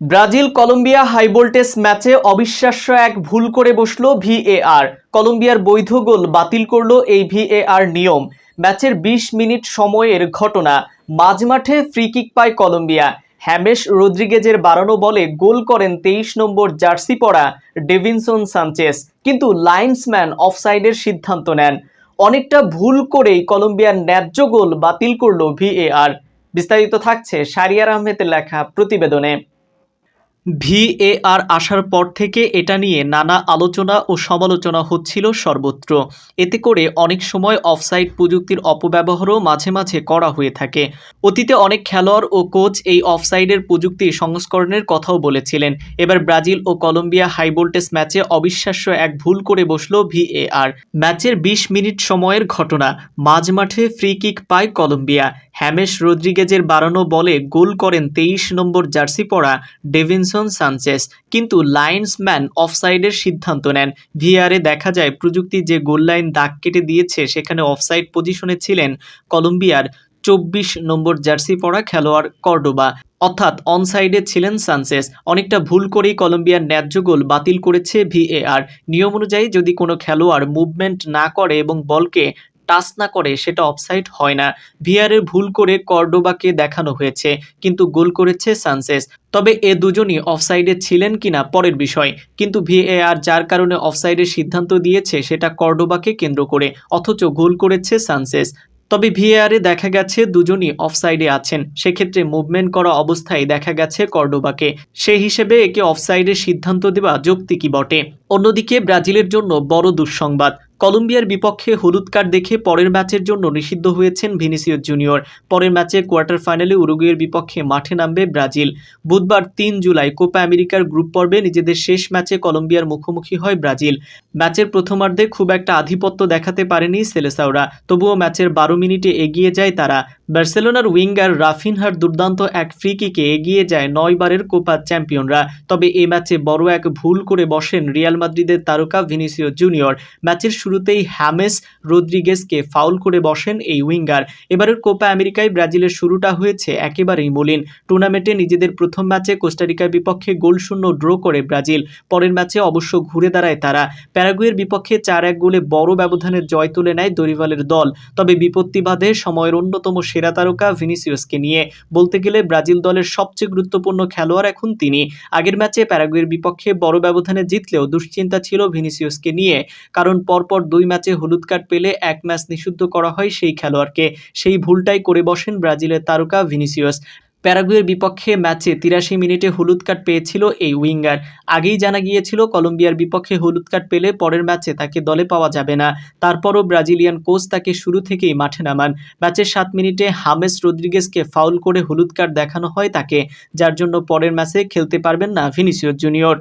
Brazil Colombia high voltage ম্যাচে অবিশ্বাস্য এক ভুল করে বসল ভিএআর কলম্বিয়ার বৈধ গোল বাতিল করল এই ভিএআর নিয়ম। ম্যাচের ২০ মিনিট সময়ের ঘটনা। মাঝমাঠে ফ্রিকিক পায় কলম্বিয়া। হ্যামেশ রদ্রিগেজের বাড়ানো বলে গোল করেন তেইশ নম্বর জার্সি পরা ডেভিনসন সানচেস। কিন্তু লাইন্সম্যান অফসাইডের সিদ্ধান্ত নেন। অনেকটা ভুল করেই কলম্বিয়ার ন্যায্য গোল বাতিল করল ভিএআর বিস্তারিত থাকছে সারিয়ার আহমেদের লেখা প্রতিবেদনে। ভিএআর আসার পর থেকে এটা নিয়ে নানা আলোচনা ও সমালোচনা হচ্ছিল সর্বত্র। এতে করে অনেক সময় অফসাইড প্রযুক্তির অপব্যবহারও মাঝে মাঝে করা হয়ে থাকে। অতীতে অনেক খেলোয়াড় ও কোচ এই অফসাইডের প্রযুক্তি সংস্করণের কথাও বলেছিলেন। এবার ব্রাজিল ও কলম্বিয়া হাই ভোল্টেজ ম্যাচে অবিশ্বাস্য এক ভুল করে বসল ভিএআর। ম্যাচের ২০ মিনিট সময়ের ঘটনা। মাঝমাঠে ফ্রি কিক পায় কলম্বিয়া। হ্যামেশ রদ্রিগেজের বাড়ানো বলে গোল করেন তেইশ নম্বর জার্সি পরা ডেভিনসন সানচেস, কিন্তু লাইন্সম্যান অফসাইডের সিদ্ধান্ত নেন। ভিআরে দেখা যায়, প্রযুক্তি যে গোল লাইন দাগ কেটে দিয়েছে, সেখানে অফসাইড পজিশনে ছিলেন কলম্বিয়ার চব্বিশ নম্বর জার্সি পরা খেলোয়াড় কর্ডোবা। অর্থাৎ অনসাইডে ছিলেন সানসেস অনেকটা ভুল করেই কলম্বিয়ার ন্যায্য গোল বাতিল করেছে ভিএআর। নিয়ম অনুযায়ী যদি কোনো খেলোয়াড় মুভমেন্ট না করে এবং বলকে টাচ না করে সেটা অফসাইড হয় না। ভিআরের ভুল করে কর্ডোবাকে দেখানো হয়েছে, কিন্তু গোল করেছে সানসেস তবে এ দুজনই অফসাইডে ছিলেন কিনা পরের বিষয়। কিন্তু ভিএআর যার কারণে অফসাইডের সিদ্ধান্ত দিয়েছে, সেটা কর্ডোবাকে কেন্দ্র করে, অথচ গোল করেছে সানসেস তবে ভিএআরে দেখা গেছে দুজনই অফসাইডে আছেন, সেক্ষেত্রে মুভমেন্ট করা অবস্থায় দেখা গেছে কর্ডোবাকে। সেই হিসেবে একে অফসাইডের সিদ্ধান্ত দেওয়া যৌক্তিকই বটে। অন্যদিকে ব্রাজিলের জন্য বড় দুঃসংবাদ। কলম্বিয়ার বিপক্ষে হলুদ কার্ড দেখে পরের ম্যাচের জন্য নিষিদ্ধ হয়েছেন ভিনিসিয়াস জুনিয়র। পরের ম্যাচে কোয়ার্টার ফাইনালে উরুগুয়ের বিপক্ষে মাঠে নামবে ব্রাজিল। বুধবার তিন জুলাই কোপা আমেরিকার গ্রুপ পর্বে নিজেদের শেষ ম্যাচে কলম্বিয়ার মুখোমুখি হয় ব্রাজিল। ম্যাচের প্রথমার্ধে খুব একটা আধিপত্য দেখাতে পারেনি সেলেসাওরা, তবুও ম্যাচের বারো মিনিটে এগিয়ে যায় তারা। বার্সেলোনার উইঙ্গার রাফিনহার দুর্দান্ত এক ফ্রি কিকে এগিয়ে যায় নয়বারের কোপা চ্যাম্পিয়নরা। তবে এই ম্যাচে বড় এক ভুল করে বসেন রিয়াল মাদ্রিদের তারকা ভিনিসিও জুনিয়র। ম্যাচের শুরুতেই হ্যামেস রদ্রিগেজকে ফাউল করে বসেন এই উইঙ্গার। এবারের কোপা আমেরিকায় ব্রাজিলের শুরুটা হয়েছে একেবারেই মলিন। টুর্নামেন্টে নিজেদের প্রথম ম্যাচে কোস্টারিকার বিপক্ষে গোল শূন্য ড্র করে ব্রাজিল। পরের ম্যাচে অবশ্য ঘুরে দাঁড়ায় তারা। প্যারাগুয়ের বিপক্ষে চার এক গোলে বড় ব্যবধানের জয় তুলে নেয় দরিভালের দল। তবে বিপত্তি বাধে সময়ের অন্যতম সেরা তারকা ভিনিসিয়াসকে নিয়ে। বলতে গেলে ব্রাজিল দলের সবচেয়ে গুরুত্বপূর্ণ খেলোয়াড় এখন তিনি। আগের ম্যাচে প্যারাগুয়ের বিপক্ষে বড় ব্যবধানে জিতলেও দুশ্চিন্তা ছিল ভিনিসিয়াসকে নিয়ে। কারণ পরপর দুই ম্যাচে হলুদ কার্ড পেলে এক ম্যাচ নিষিদ্ধ করা হয় সেই খেলোয়াড়কে। সেই ভুলটাই করে বসেন ব্রাজিলের তারকা ভিনিসিয়াস প্যারাগুয়ের বিপক্ষে ম্যাচে তিরাশি মিনিটে হলুদ কার্ড পেয়েছিল এই উইঙ্গার। আগেই জানা গিয়েছিল, কলম্বিয়ার বিপক্ষে হলুদ কার্ড পেলে পরের ম্যাচে তাকে দলে পাওয়া যাবে না। তারপরও ব্রাজিলিয়ান কোচ তাকে শুরু থেকেই মাঠে নামান। ম্যাচের সাত মিনিটে হামেস রদ্রিগেসকে ফাউল করে হলুদ কার্ড দেখানো হয় তাকে, যার জন্য পরের ম্যাচে খেলতে পারবেন না ভিনিসিয়াস জুনিয়র।